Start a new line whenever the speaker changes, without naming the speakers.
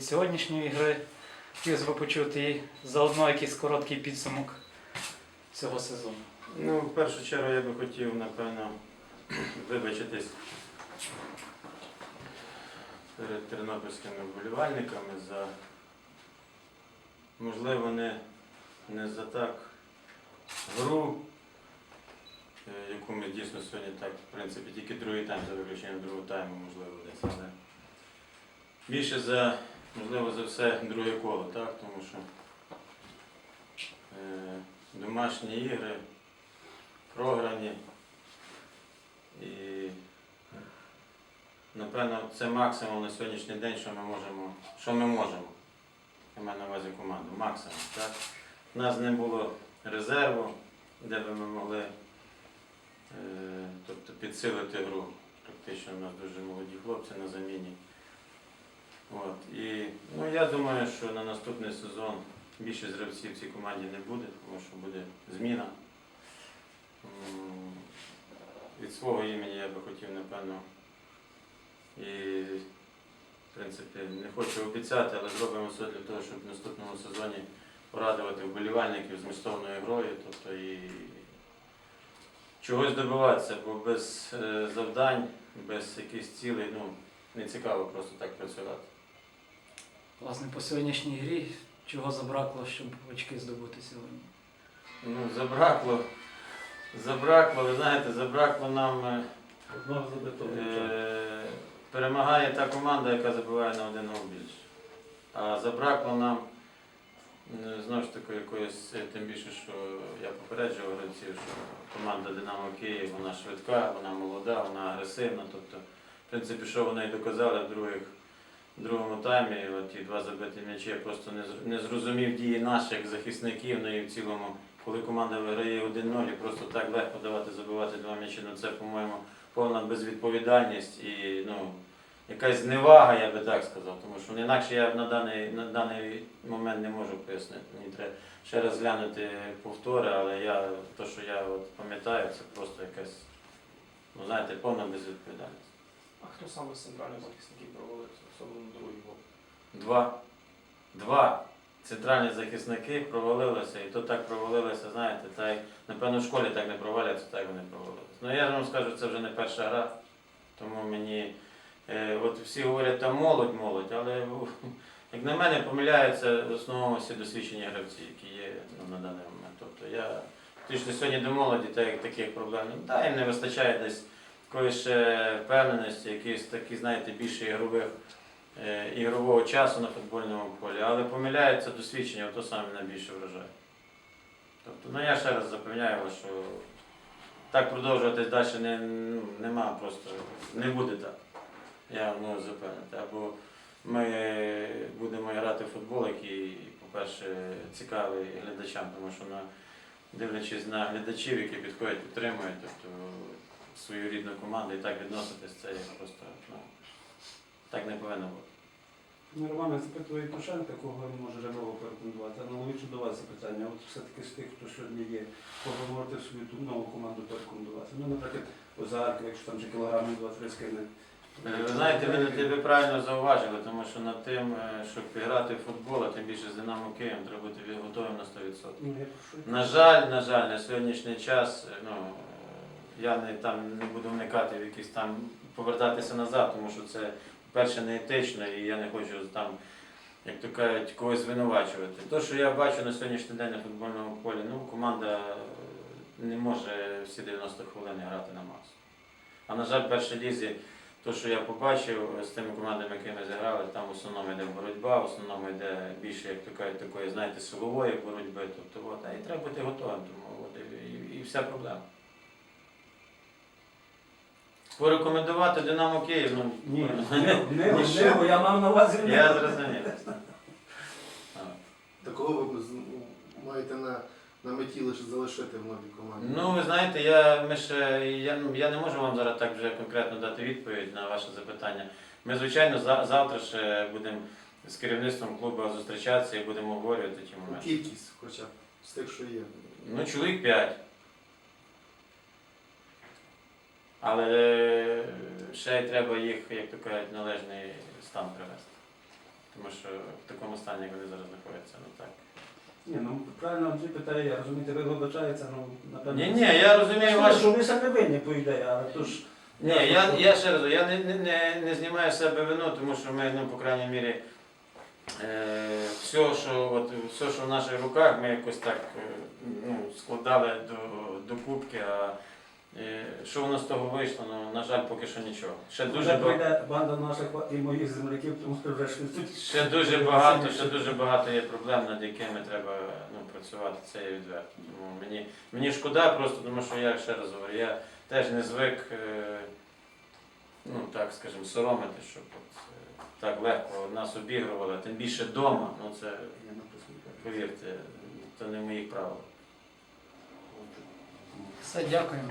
Сьогоднішньої гри хотілося б почути і заодно якийсь короткий підсумок цього сезону.
Ну, в першу чергу я би хотів, напевно, вибачитись перед тернопільськими вболівальниками за, можливо, не, не за так гру, е, яку ми дійсно сьогодні так, в принципі, тільки другий тайм за виключенням другого тайму, можливо, десь. Але більше за, можливо, за все друге коло, так? Тому що е, домашні ігри програні. І напевно це максимум на сьогоднішній день, що ми можемо, що ми можемо. Я маю на увазі команду. Максимум. Так? У нас не було резерву, де би ми могли е, тобто підсилити гру. Практично у нас дуже молоді хлопці на заміні. От. І ну, я думаю, що на наступний сезон більше гравців в цій команді не буде, тому що буде зміна. Від свого імені я би хотів, напевно, і, в принципі, не хочу обіцяти, але зробимо все для того, щоб в наступному сезоні порадувати вболівальників змістовною грою, тобто і чогось добиватися, бо без е, завдань, без якихось цілей, ну, не цікаво просто так працювати.
Власне, по сьогоднішній грі чого забракло, щоб очки здобути сьогодні?
Ну, забракло, забракло, ви знаєте, забракло нам. е,
Одного забитого.
Е, перемагає та команда, яка забиває на один гол більше. А забракло нам знову ж таки якоїсь, е, тим більше, що я попереджував гравців, що команда Динамо Київ, вона швидка, вона молода, вона агресивна. Тобто, в принципі, що вони і доказали в других, в другому таймі, от ті два забиті м'ячі, я просто не, зр- не зрозумів дії наших захисників, ну і в цілому, коли команда виграє 1-0 і просто так легко давати забивати два м'ячі, ну це, по-моєму, повна безвідповідальність і ну, якась зневага, я би так сказав. Тому що інакше я на даний, на даний момент не можу пояснити. Мені треба ще раз глянути повтори, але я, то, що я от пам'ятаю, це просто якась, ну знаєте, повна безвідповідальність.
А хто саме з центральних захисників провалився, особливо другий гол?
Два. Два центральні захисники провалилися, і то так провалилися, знаєте, так, як, напевно, в школі так не проваляться, так вони провалилися. Ну я вам скажу, це вже не перша гра, тому мені, е, от всі говорять, там молодь, молодь, але як на мене помиляються в основному всі досвідчені гравці, які є ну, на даний момент. Тобто я фактично сьогодні до молоді, так як таких проблем, ну, да, їм не вистачає десь якоїсь ще впевненості, якихось такі, знаєте, більше ігрових е, ігрового часу на футбольному полі, але помиляються досвідчення, то саме найбільше вражає. Тобто, ну я ще раз запевняю вас, що так продовжуватись далі не, ну, нема просто, не буде так. Я вам можу запевнити. Або ми будемо грати в футбол, який, по-перше, цікавий глядачам, тому що на, дивлячись на глядачів, які підходять, підтримують, тобто свою рідну команду і так відноситись, це як просто ну, так не повинно бути.
Ну, Романе, запитую Євтушенка, кого він може Реброва порекомендувати. Аналогічно до вас запитання. От все-таки з тих, хто сьогодні є, кого ви можете свою ту нову команду порекомендувати. Ну, наприклад, Озарка, якщо там вже кілограмів 2-3 скине.
Е, Ви знаєте, ви, не- ви правильно зауважили, тому що над тим, е, щоб грати в футбол, а тим більше з Динамо Києвом, треба бути готовим на 100%.
Ну.
На жаль, на жаль, на сьогоднішній час е, ну, я не, там, не буду вникати в якісь там повертатися назад, тому що це, перше, не етично, і я не хочу там, як то кажуть, когось звинувачувати. Те, що я бачу на сьогоднішній день на футбольному полі, ну, команда не може всі 90 хвилин грати на масу. А на жаль, в першій лізі, то, що я побачив з тими командами, які ми зіграли, там в основному йде боротьба, в основному йде більше, як то кажуть, такої, знаєте, силової боротьби. Тобто, от, а і треба бути готовим, тому от, і, і, і вся проблема. Порекомендувати Динамо Київ, ну
Ні, не, не, не,
що?
я мав на увазі
я зрозумів.
Такого ви маєте на, на меті лише залишити в новій команді.
Ну, ви знаєте, я, ми ще, я, ну, я не можу вам зараз так вже конкретно дати відповідь на ваше запитання. Ми, звичайно, за, завтра ще будемо з керівництвом клубу зустрічатися і будемо обговорювати ті моменти.
Кількість хоча б з тих, що є.
Ну, чоловік 5. Але е, ще й треба їх, як то кажуть, належний стан привести. Тому що в такому стані, як вони зараз знаходяться, ну так.
Ні, ну правильно Андрій питає, я розумієте, ви вибачається, ну напевно.
Ні, ні, я розумію
Що,
вашу.
що ви самі винні, по ідеї, але то ж.
Ні, я, я ще раз, я не, не, не, не знімаю з себе вину, тому що ми, ну, по крайній мірі, е, все, що, от, все, що в наших руках, ми якось так е, ну, складали до, до кубки, а е, що воно з того вийшло, ну, на жаль, поки що нічого. Ще дуже, ба-
пройде банда наших і моїх земляків, тому що вже тут.
ще дуже багато, ще дуже багато є проблем, над якими треба ну, працювати, це є відверто. Тому мені, мені шкода просто, тому що я ще раз говорю, я теж не звик, е, ну так скажімо, соромити, щоб от, е, так легко нас обігрували, тим більше вдома, ну це, повірте, це не в моїх правилах.
Все, дякуємо.